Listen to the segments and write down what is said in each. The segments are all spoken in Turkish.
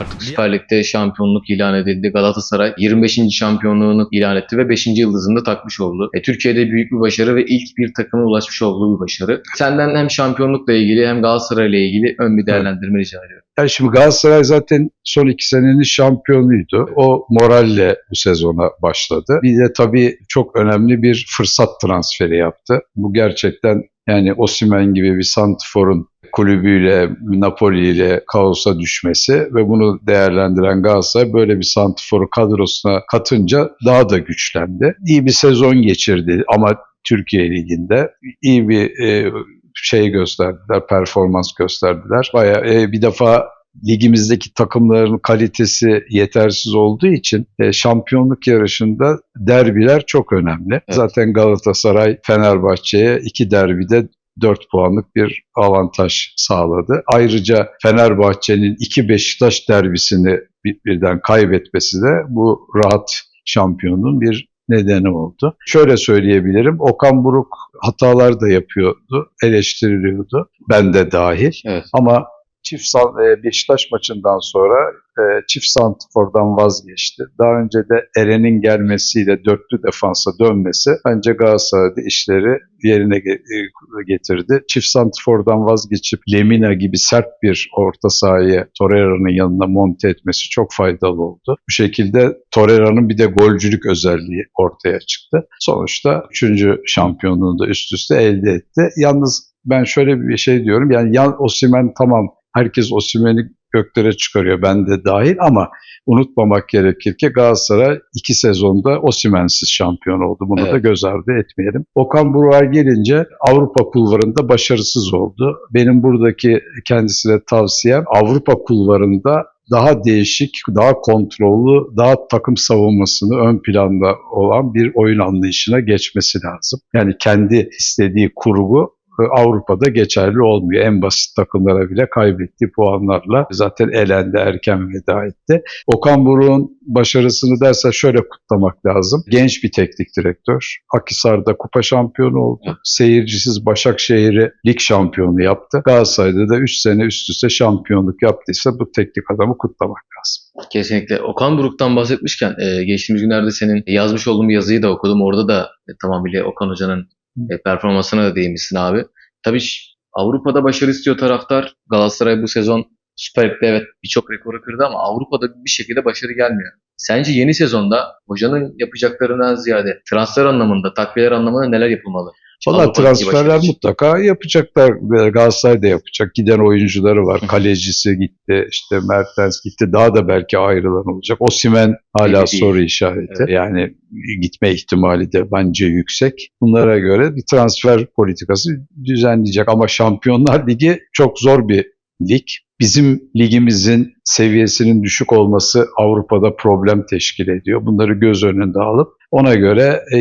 Artık Süper Lig'de şampiyonluk ilan edildi. Galatasaray 25. şampiyonluğunu ilan etti ve 5. yıldızını da takmış oldu. E, Türkiye'de büyük bir başarı ve ilk bir takıma ulaşmış olduğu bir başarı. Senden hem şampiyonlukla ilgili hem Galatasaray'la ilgili ön bir değerlendirme rica ediyorum. Yani şimdi Galatasaray zaten son iki senenin şampiyonuydu. O moralle bu sezona başladı. Bir de tabii çok önemli bir fırsat transferi yaptı. Bu gerçekten yani Osimhen gibi bir santiforun kulübüyle, Napoli ile kaosa düşmesi ve bunu değerlendiren Galatasaray böyle bir santiforu kadrosuna katınca daha da güçlendi. İyi bir sezon geçirdi ama Türkiye Ligi'nde iyi bir e, şey gösterdiler, performans gösterdiler. Bayağı e, bir defa ligimizdeki takımların kalitesi yetersiz olduğu için e, şampiyonluk yarışında derbiler çok önemli. Zaten Galatasaray Fenerbahçe'ye iki derbide 4 puanlık bir avantaj sağladı. Ayrıca Fenerbahçe'nin iki Beşiktaş derbisini bir- birden kaybetmesi de bu rahat şampiyonun bir nedeni oldu. Şöyle söyleyebilirim. Okan Buruk hatalar da yapıyordu, eleştiriliyordu. Ben de dahil. Evet. Ama çift e, Beşiktaş maçından sonra e, çift santifordan vazgeçti. Daha önce de Eren'in gelmesiyle dörtlü defansa dönmesi bence Galatasaray'da işleri yerine e, getirdi. Çift santifordan vazgeçip Lemina gibi sert bir orta sahayı Torreira'nın yanına monte etmesi çok faydalı oldu. Bu şekilde Torreira'nın bir de golcülük özelliği ortaya çıktı. Sonuçta 3. şampiyonluğunu da üst üste elde etti. Yalnız ben şöyle bir şey diyorum. Yani yan Osimhen tamam herkes Osimhen'i göklere çıkarıyor ben de dahil ama unutmamak gerekir ki Galatasaray iki sezonda Osimhen'siz şampiyon oldu. Bunu da Evet. göz ardı etmeyelim. Okan Buruk'a gelince Avrupa kulvarında başarısız oldu. Benim buradaki kendisine tavsiyem Avrupa kulvarında daha değişik, daha kontrollü, daha takım savunmasını ön planda olan bir oyun anlayışına geçmesi lazım. Yani kendi istediği kurgu Avrupa'da geçerli olmuyor. En basit takımlara bile kaybettiği puanlarla zaten elendi, erken veda etti. Okan Buruk'un başarısını derse şöyle kutlamak lazım. Genç bir teknik direktör. Akhisar'da kupa şampiyonu oldu. Seyircisiz Başakşehir'i lig şampiyonu yaptı. Galatasaray'da da 3 sene üst üste şampiyonluk yaptıysa bu teknik adamı kutlamak lazım. Kesinlikle. Okan Buruk'tan bahsetmişken e, geçtiğimiz günlerde senin yazmış olduğun bir yazıyı da okudum. Orada da e, tamamıyla Okan Hoca'nın e, performansına da değinmişsin abi. Tabii Avrupa'da başarı istiyor taraftar. Galatasaray bu sezon Süper Lig'de evet birçok rekoru kırdı ama Avrupa'da bir şekilde başarı gelmiyor. Sence yeni sezonda hocanın yapacaklarından ziyade transfer anlamında, takviyeler anlamında neler yapılmalı? Valla transferler başarı mutlaka yapacaklar. Galatasaray da yapacak. Giden oyuncuları var. Kalecisi gitti. işte Mertens gitti. Daha da belki ayrılan olacak. Osimhen hala Belli değil. soru işareti. Evet. Yani gitme ihtimali de bence yüksek. Bunlara göre bir transfer politikası düzenleyecek. Ama Şampiyonlar Ligi çok zor bir lig. Bizim ligimizin seviyesinin düşük olması Avrupa'da problem teşkil ediyor. Bunları göz önünde alıp ona göre e,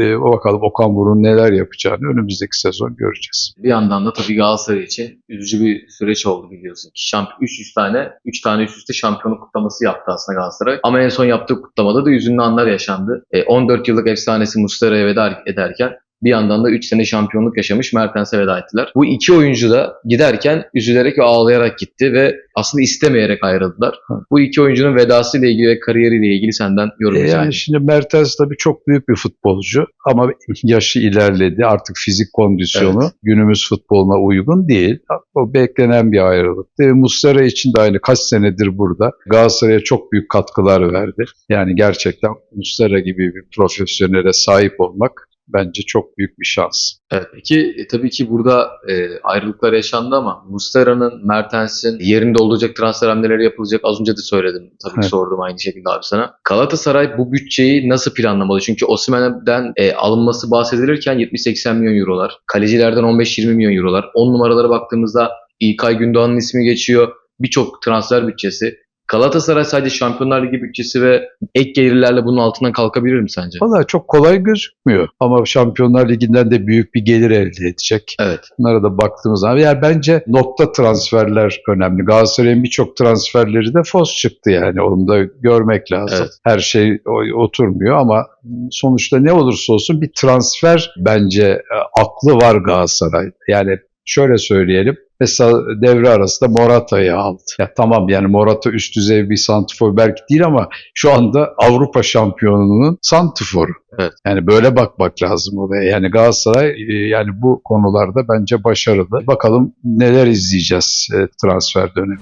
e, bakalım Okan Buruk'un neler yapacağını önümüzdeki sezon göreceğiz. Bir yandan da tabii Galatasaray için üzücü bir süreç oldu biliyorsun. Şamp 300 tane, 3 tane üst üste şampiyonluk kutlaması yaptı aslında Galatasaray. Ama en son yaptığı kutlamada da yüzünlü anlar yaşandı. E, 14 yıllık efsanesi Muslera'ya veda ederken bir yandan da 3 sene şampiyonluk yaşamış Mertens'e veda ettiler. Bu iki oyuncu da giderken üzülerek ve ağlayarak gitti ve aslında istemeyerek ayrıldılar. Bu iki oyuncunun vedasıyla ilgili ve kariyeriyle ilgili senden yorum E, yani şimdi Mertens tabii çok büyük bir futbolcu ama yaşı ilerledi. Artık fizik kondisyonu Evet. günümüz futboluna uygun değil. O beklenen bir ayrılıktı. Muslera için de aynı kaç senedir burada. Galatasaray'a çok büyük katkılar verdi. Yani gerçekten Muslera gibi bir profesyonele sahip olmak bence çok büyük bir şans. Evet, peki e, tabii ki burada e, ayrılıklar yaşandı ama Muslera'nın, Mertens'in yerinde olacak transfer hamleleri yapılacak. Az önce de söyledim. Tabii ki Evet. sordum aynı şekilde abi sana. Galatasaray bu bütçeyi nasıl planlamalı? Çünkü Osimhen'den e, alınması bahsedilirken 70-80 milyon eurolar. Kalecilerden 15-20 milyon eurolar. 10 numaralara baktığımızda İlkay Gündoğan'ın ismi geçiyor. Birçok transfer bütçesi. Galatasaray sadece Şampiyonlar Ligi bütçesi ve ek gelirlerle bunun altından kalkabilir mi sence? Valla çok kolay gözükmüyor ama Şampiyonlar Ligi'nden de büyük bir gelir elde edecek. Evet. Bunlara da baktığımız zaman yani bence nokta transferler önemli. Galatasaray'ın birçok transferleri de fos çıktı yani onu da görmek lazım. Evet. Her şey oturmuyor ama sonuçta ne olursa olsun bir transfer bence e, aklı var Galatasaray. Yani şöyle söyleyelim. Mesela devre arasında Morata'yı aldı. Ya tamam yani Morata üst düzey bir santifor belki değil ama şu anda Avrupa şampiyonunun santiforu. Evet. Yani böyle bakmak lazım olaya. Yani Galatasaray e, yani bu konularda bence başarılı. Bakalım neler izleyeceğiz e, transfer dönemi.